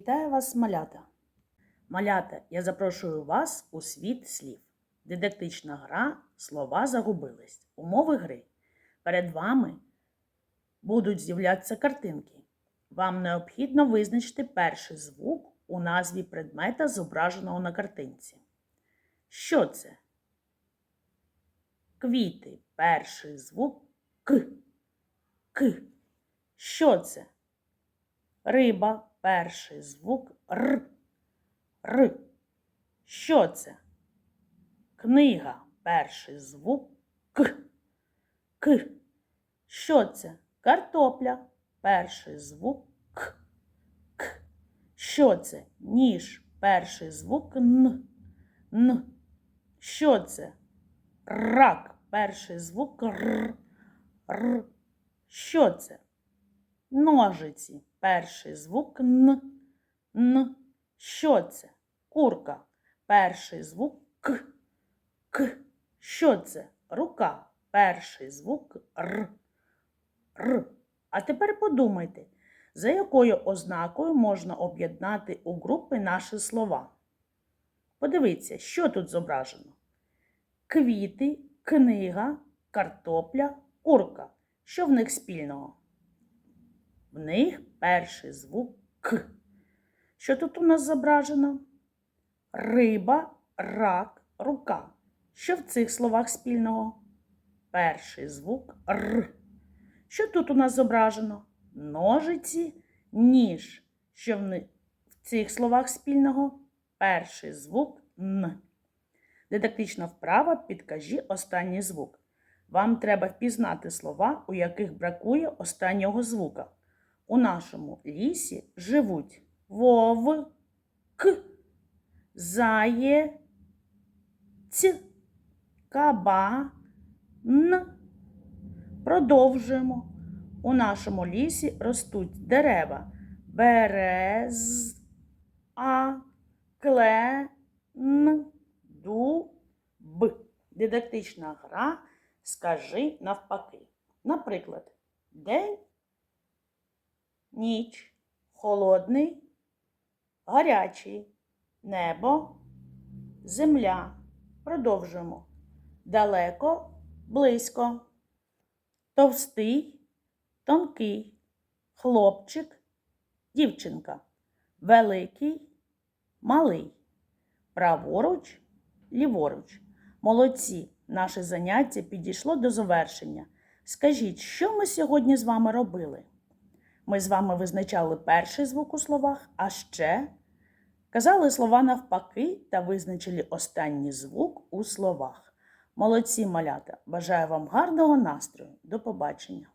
Вітаю вас, малята! Малята, я запрошую вас у світ слів. Дидактична гра Слова загубились. Умови гри. Перед вами будуть з'являтися картинки. Вам необхідно визначити перший звук у назві предмета, зображеного на картинці. Що це? Квіти. Перший звук К. К. Що це? Риба. Перший звук Р. Р. Що це? Книга. Перший звук К. К. Що це? Картопля. Перший звук К. К. Що це? Ніж. Перший звук Н. Н. Що це? Рак. Перший звук Р. Р. Що це? Ножиці. Перший звук Н. Н. Що це? Курка. Перший звук К. К. Що це? Рука. Перший звук Р. Р. А тепер подумайте, за якою ознакою можна об'єднати у групи наші слова. Подивіться, що тут зображено: квіти, книга, картопля, курка. Що в них спільного? В них перший звук К. Що тут у нас зображено? Риба, рак, рука. Що в цих словах спільного? Перший звук Р. Що тут у нас зображено? Ножиці, ніж. Що в цих словах спільного? Перший звук Н. Дидактична вправа підкажи останній звук. Вам треба впізнати слова, у яких бракує останнього звука. У нашому лісі живуть вовк, заєць, кабан. Продовжуємо. У нашому лісі ростуть дерева берез, а, клен, дуб. Дидактична гра скажи навпаки. Наприклад, день, ніч, холодний, гарячий, небо, земля. Продовжуємо. Далеко, близько, товстий, тонкий, хлопчик, дівчинка, великий, малий, праворуч, ліворуч. Молодці, наше заняття підійшло до завершення. Скажіть, що ми сьогодні з вами робили? Ми з вами визначали перший звук у словах, а ще казали слова навпаки та визначили останній звук у словах. Молодці малята! Бажаю вам гарного настрою. До побачення!